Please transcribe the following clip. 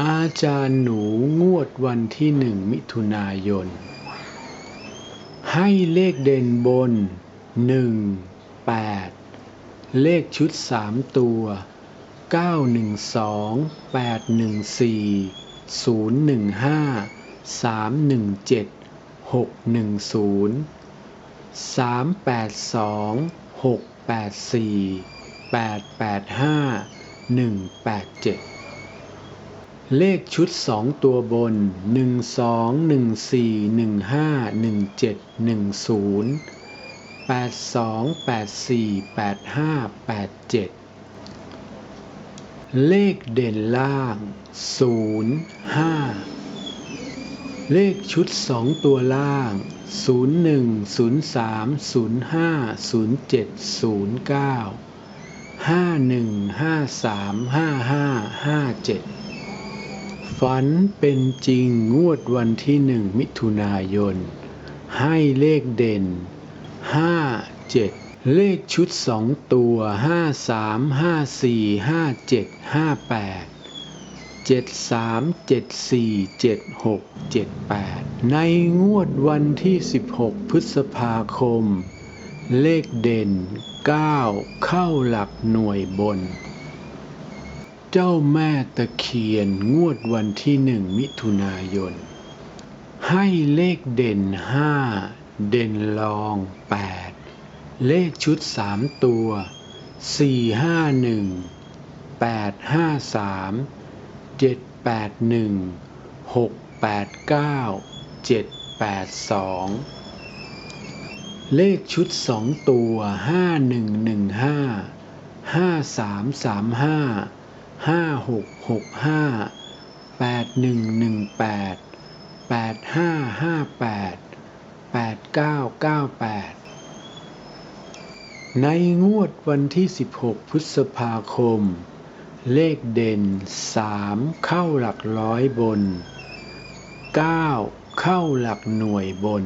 อาจารย์หนูงวดวันที่หนึ่งมิถุนายน ให้เลขเด่นบนหนึ่งแปดเลขชุดสามตัวเก้าหนึ่งสองแปดหนึ่งสี่ศูนย์หนึ่งห้าสามหนึ่งเจ็ดหกหนึ่งศูนย์สามแปดสองหกแปดสี่แปดแปดห้าหนึ่งแปดเจ็ด เลขชุดสองตัวบนหนึ่งสองหนึ่งสี่หนึ่งห้าหนึ่งเจ็ดหนึ่งศูนย์แปดสองแปดสี่แปดห้าแปดเจ็ดเลขเด่นล่าง 0 5 เลขชุด 2 ตัวล่าง 01 03 05 07 09 51 53 55 57 ฝันเป็นจริงงวดวันที่หนึ่งมิถุนายน ให้เลขเด่นห้าเจ็ดเลขชุดสองตัวห้าสามห้าสี่ห้าเจ็ดห้าแปดเจ็ดสามเจ็ดสี่เจ็ดหกเจ็ดแปดในงวดวันที่สิบหกพฤษภาคม เลขเด่นเก้าเข้าหลักหน่วยบน เจ้าแม่ตะเคียนงวดวันที่หนึ่งมิถุนายน ให้เลขเด่นห้าเด่นรองแปดเลขชุดสามตัวสี่ห้าหนึ่งแปดห้าสามเจ็ดแปดหนึ่งหกแปดเก้าเจ็ดแปดสองเลขชุดสองตัวห้าหนึ่งหนึ่งห้าห้าสามสามห้า ห้าหกหกห้าแปดหนึ่งหนึ่งแปดแปดห้าห้าแปดแปดเก้าเก้าแปดในงวดวันที่ 16 พฤษภาคม เลขเด่น 3 เข้าหลักร้อยบน 9 เข้าหลักหน่วยบน